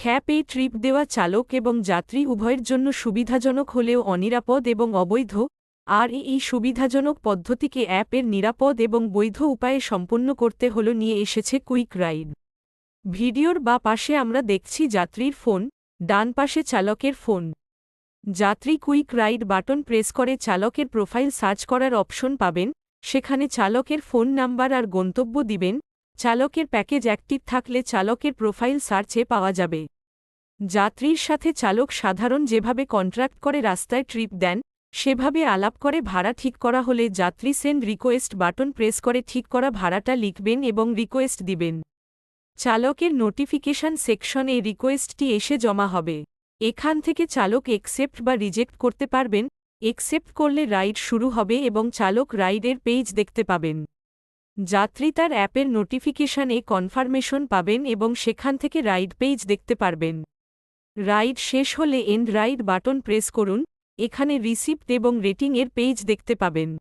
খ্যাপে trip দেওয়া চালক এবং যাত্রী উভয়ের জন্য সুবিধাজনক হলেও অনিরাপদ এবং অবৈধ, আর এই সুবিধাজনক পদ্ধতিকে অ্যাপের নিরাপদ এবং বৈধ উপায়ে সম্পন্ন করতে হল নিয়ে এসেছে কুইক রাইড। ভিডিওর বা পাশে আমরা দেখছি যাত্রীর ফোন, ডান পাশে চালকের ফোন। যাত্রী কুইক রাইড বাটন প্রেস করে চালকের প্রোফাইল সার্চ করার অপশন পাবেন, সেখানে চালকের ফোন নাম্বার আর গন্তব্য দিবেন চালকের প্যাকেজ অ্যাক্টিভ থাকলে চালকের প্রোফাইল সার্চে পাওয়া যাবে। যাত্রীর সাথে চালক সাধারণ যেভাবে কন্ট্রাক্ট করে রাস্তায় ট্রিপ দেন, সেভাবে আলাপ করে ভাড়া ঠিক করা হলে যাত্রী সেন্ড রিকোয়েস্ট বাটন প্রেস করে ঠিক করা ভাড়াটা লিখবেন এবং রিকোয়েস্ট দিবেন। চালকের নোটিফিকেশন সেকশনে রিকোয়েস্টটি এসে জমা হবে। এখান থেকে চালক একসেপ্ট বা রিজেক্ট করতে পারবেন। একসেপ্ট করলে রাইড শুরু হবে এবং চালক রাইডের পেজ দেখতে পাবেন। যাত্রী তার অ্যাপের নোটিফিকেশানে কনফার্মেশন পাবেন এবং সেখান থেকে রাইড পেজ দেখতে পারবেন। রাইড শেষ হলে এন্ড রাইড বাটন প্রেস করুন, এখানে রিসিপ্ট এবং রেটিংয়ের পেজ দেখতে পাবেন।